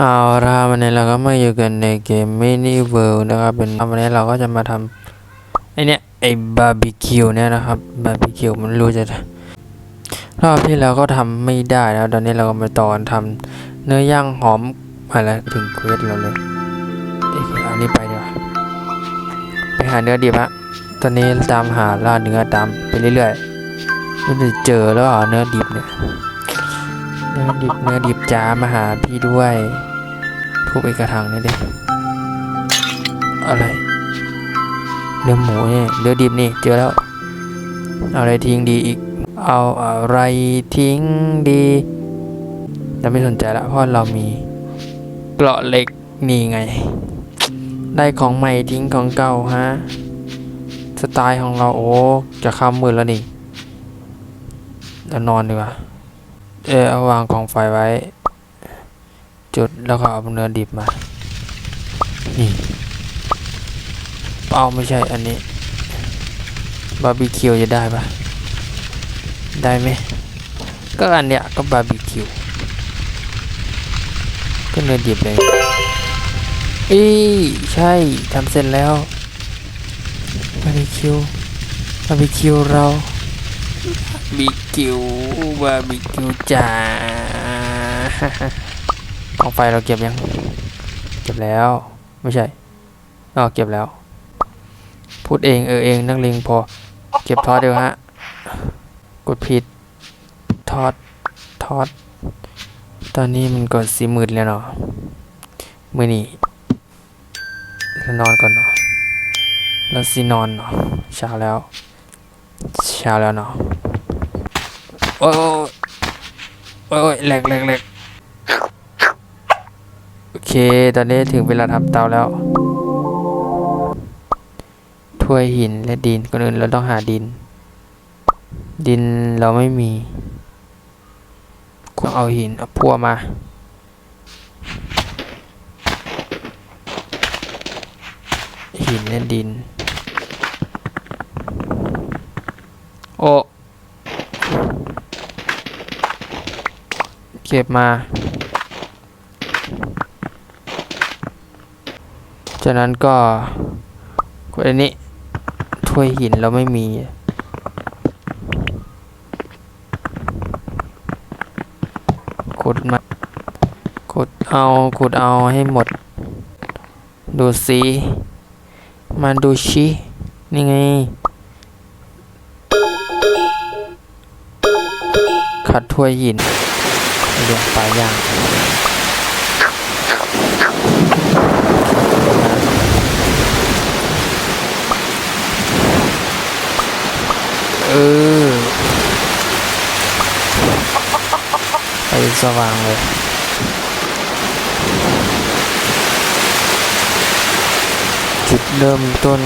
เอาละวันนี้เราก็มาอยู่กันในเกม Mini World นะครับเป็นวันนี้เราก็จะมาทำไอเนี้ยไอบาร์บีคิวเนี่ยนะครับบาร์บีคิวมันรู้จะรอบที่แล้วก็ทำไม่ได้แล้วตอนนี้เราก็มาต่อกันทำเนื้อย่างหอมอะไรถึงเควสเราเลยเอ้ยเอานี่ไปดีกว่าไปหาเนื้อดิบะตอนนี้ตามหาล่าเนื้อตามไปเรื่อยๆไม่ได้เจอแล้วเหรอเนื้อดิบเนี่ยเนื้อดิบเนื้อดิบจ้ามาหาพี่ด้วย ทุบอีกระถางนี่ดิ อะไร เนื้อหมูเนี่ยเนื้อดิบนี่เจอแล้ว เอาอะไรทิ้งดีอีก เอาอะไรทิ้งดีเราไม่สนใจละเพราะเรามีเกราะเหล็กนี่ไง ได้ของใหม่ทิ้งของเก่าฮะ สไตล์ของเราโอ้จะข้ามือแล้วนี่เรานอนดีกว่า เออเอาวางกองไฟไว้ จุดแล้วก็เอาเนื้อดิบมา นี่เอาไม่ใช่อันนี้บาร์บีคิวจะได้ปะได้ไหมก็อันเนี้ยก็บาร์บีคิวก็เนื้อดิบเลยอีใช่ทำเสร็จแล้วบาร์บีคิวบาร์บีคิวเราบิคิวบาร์บีคิวจ้า กองไฟเราเก็บยัง เก็บแล้ว ไม่ใช่อ๋อเก็บแล้ว พูดเองเออเองนักเลงพอ เก็บทอดเดียวฮะ กดผิด ทอด ทอด ตอนนี้มันกดสี่หมืดแล้วเนาะมือนี่เรานอนก่อนเนาะเราสินอนเนาะเช้าแล้ว เช้าแล้วเนาะโอ้ยโอ้ยแหลกแหลกแหลก เค ตอนนี้ถึงเวลาทำเตาแล้ว ถ้วยหินและดินก่อนอื่นเราต้องหาดิน ดินเราไม่มีต้องเอาหินเอาพัวมา หินและดิน โอเก็บมา จากนั้นก็กดอันนี้ถ้วยหินเราไม่มีขุดมาขุดเอาขุดเอาให้หมด ดูสิมาดูชินี่ไง ขัดถ้วยหินเลี้ยงปลาย่างเออไป สว่างเลยจุดเริ่มต้น